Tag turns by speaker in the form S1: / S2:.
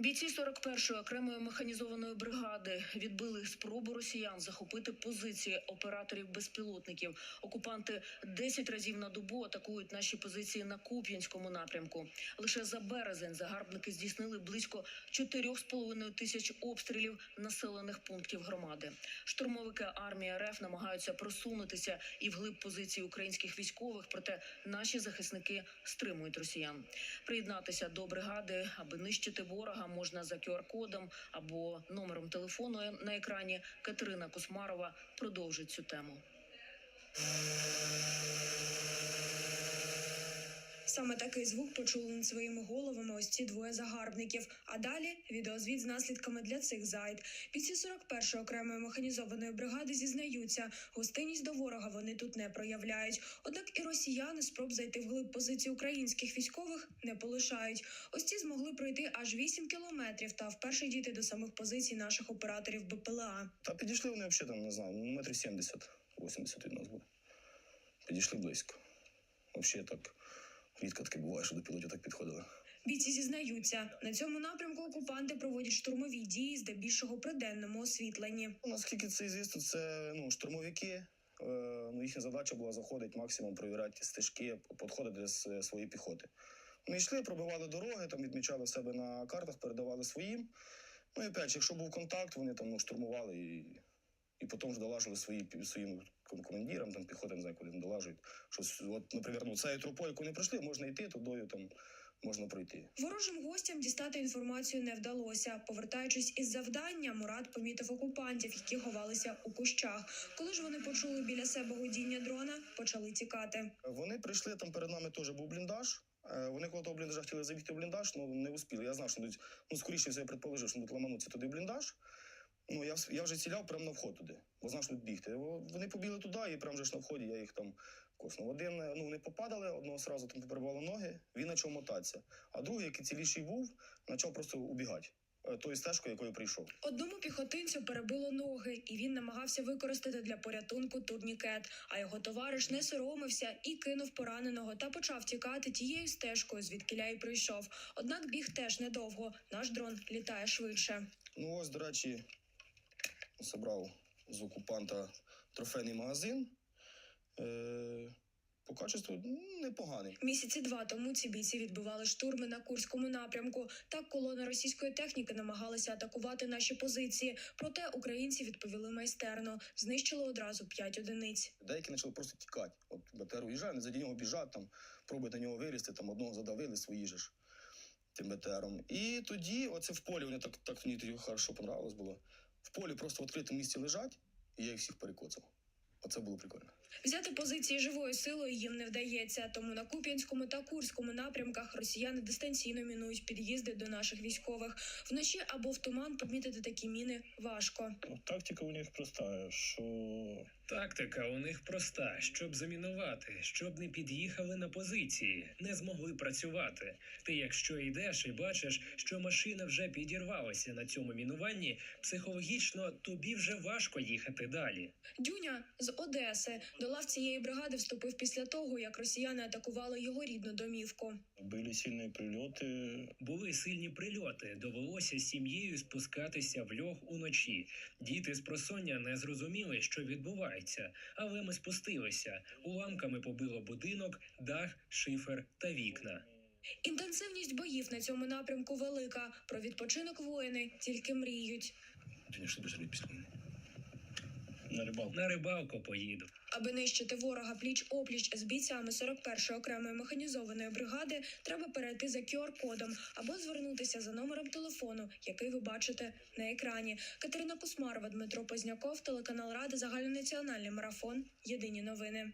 S1: Бійці 41-ї окремої механізованої бригади відбили спробу росіян захопити позиції операторів безпілотників. Окупанти 10 разів на добу атакують наші позиції на Куп'янському напрямку. Лише за березень загарбники здійснили близько 4,5 тисяч обстрілів населених пунктів громади. Штурмовики армії РФ намагаються просунутися і вглиб позицій українських військових, проте наші захисники стримують росіян. Приєднатися до бригади, аби нищити ворога, можна за QR-кодом або номером телефону на екрані. Катерина Космарова продовжить цю тему.
S2: Саме такий звук почули над своїми головами ось ці двоє загарбників. А далі відеозвіт з наслідками для цих зайд. Бійці 41-ї окремої механізованої бригади зізнаються, гостинність до ворога вони тут не проявляють. Однак і росіяни спроб зайти в глиб позицій українських військових не полишають. Ось ці змогли пройти аж 8 кілометрів та вперше дійти до самих позицій наших операторів БПЛА.
S3: Та підійшли вони взагалі не знаю, ну, метрів 70, 80 від нас буде. Підійшли близько. Взагалі так рідко таке буває, що до пілотів так підходили.
S2: Бійці зізнаються, на цьому напрямку окупанти проводять штурмові дії, здебільшого при денному освітленні.
S3: Ну, Наскільки це звісно, це ну, штурмовики. Е, ну, їхня задача була заходити максимум, перевіряти стежки, підходити з е, своєї піхоти. Вони йшли, пробивали дороги, там відмічали себе на картах, передавали своїм. Ну і опять, якщо був контакт, вони там ну, штурмували і, і потім ж долажили свої, своїм ком- командирам, там піхоти, не знаю, куди долажують. Що, с- от, наприклад, ну, цією тропою, яку не пройшли, можна йти, тудою там можна пройти.
S2: Ворожим гостям дістати інформацію не вдалося. Повертаючись із завдання, Мурат помітив окупантів, які ховалися у кущах. Коли ж вони почули біля себе гудіння дрона, почали тікати.
S3: Вони прийшли там перед нами теж був бліндаж. Е, Вони коли того бліндажа хотіли забігти в бліндаж, але не успіли. Я знав, що ну скоріше всього, я предположив, що будуть ламанутися туди бліндаж. Ну я, я вже ціляв прямо на вход туди, бо знав, що будуть бігти. Вони побігли туди, і прямо вже ж на вході я їх там коснув. Один е, ну вони попадали, одного сразу там поперебувало ноги, він почав мотатися. А другий, який ціліший був, почав просто убігати е, тою стежкою, якою прийшов.
S2: Одному піхотинцю перебило ноги, і він намагався використати для порятунку турнікет. А його товариш не соромився і кинув пораненого та почав тікати тією стежкою, звідкиля й прийшов. Однак біг теж недовго. Наш дрон літає швидше.
S3: Ну ось, до речі, зібрав з окупанта трофейний магазин. Е, по качеству непоганий.
S2: Місяці два тому ці бійці відбивали штурми на курському напрямку. Так колона російської техніки намагалася атакувати наші позиції. Проте українці відповіли майстерно, знищили одразу п'ять одиниць.
S3: Деякі почали просто тікати. От БТР уїжджає, не заді нього біжать, там, пробують на нього вилізти, там одного задавили свої же ж тим БТРом. І тоді, оце в полі, вони так, так мені тоді хорошо понравилось було. В полі просто в відкритому місці лежать, і я їх всіх перекоцав. Оце було прикольно.
S2: Взяти позиції живою силою їм не вдається. Тому на Куп'янському та Курському напрямках росіяни дистанційно мінують під'їзди до наших військових. Вночі або в туман помітити такі міни важко.
S4: Ну, Тактика у них проста, що
S5: Тактика у них проста: щоб замінувати, щоб не під'їхали на позиції, не змогли працювати. Ти, якщо йдеш і бачиш, що машина вже підірвалася на цьому мінуванні, психологічно тобі вже важко їхати далі.
S2: Дюня з Одеси до лав цієї бригади вступив після того, як росіяни атакували його рідну домівку.
S4: були сильні прильоти.
S5: Були сильні прильоти. Довелося з сім'єю спускатися в льох уночі. Діти з просоння не зрозуміли, що відбувається, але ми спустилися. Уламками побило будинок, дах, шифер та вікна.
S2: Інтенсивність боїв на цьому напрямку велика. Про відпочинок воїни тільки мріють.
S3: Після мене.
S4: На рибалку.
S5: На рибалку поїду.
S2: Аби нищити ворога пліч опліч з бійцями 41-ї окремої механізованої бригади, треба перейти за QR-кодом або звернутися за номером телефону, який ви бачите на екрані. Катерина Кусмарова, Дмитро Позняков, телеканал Ради, загальнонаціональний марафон. Єдині новини.